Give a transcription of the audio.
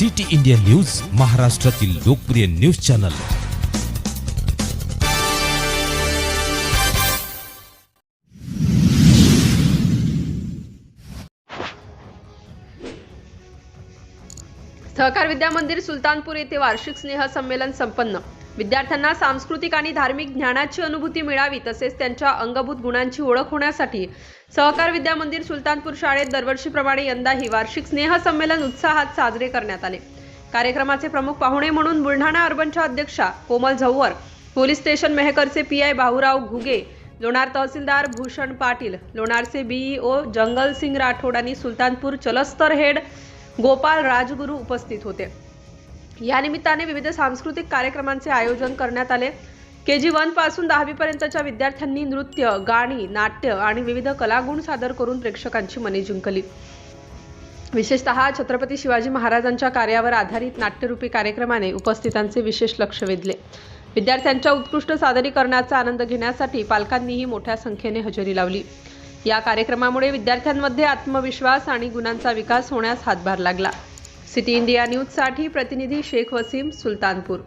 City India news महाराष्ट्रातील लोकप्रिय news channel. सहकार विद्या मंदिर सुलतानपूर येथे वार्षिक स्नेह संमेलन संपन्न. विद्यार्थ्यांना सांस्कृतिक आणि धार्मिक ज्ञानाची अनुभूती मिळावी तसेच त्यांच्या अंगभूत गुणांची ओळख होण्यासाठी सहकार विद्या मंदिर सुलतानपूर शाळेत दरवर्षीप्रमाणे यंदाही वार्षिक स्नेह संमेलन उत्साहात साजरे करण्यात आले. कार्यक्रमाचे प्रमुख पाहुणे म्हणून बुलढाणा अर्बनच्या अध्यक्षा कोमल झव्वर पोलीस स्टेशन मेहकरचे पी आय भाऊराव घुगे लोणार तहसीलदार भूषण पाटील लोणारचे बीईओ जंगल सिंग राठोड आणि सुलतानपूर चलस्तर हेड गोपाल राजगुरू उपस्थित होते. या निमित्ताने विविध सांस्कृतिक कार्यक्रमांचे आयोजन करण्यात आले. के जी वनपासून दहावीपर्यंतच्या विद्यार्थ्यांनी नृत्य गाणी नाट्य आणि विविध कलागुण सादर करून प्रेक्षकांची मने जिंकली. विशेषतः छत्रपती शिवाजी महाराजांच्या कार्यावर आधारित नाट्यरूपी कार्यक्रमाने उपस्थितांचे विशेष लक्ष वेधले. विद्यार्थ्यांच्या उत्कृष्ट सादरीकरणाचा आनंद घेण्यासाठी पालकांनीही मोठ्या संख्येने हजेरी लावली. या कार्यक्रमामुळे विद्यार्थ्यांमध्ये आत्मविश्वास आणि गुणांचा विकास होण्यास हातभार लागला. सिटी इंडिया न्यूजसाठी प्रतिनिधी शेख वसीम सुलतानपूर.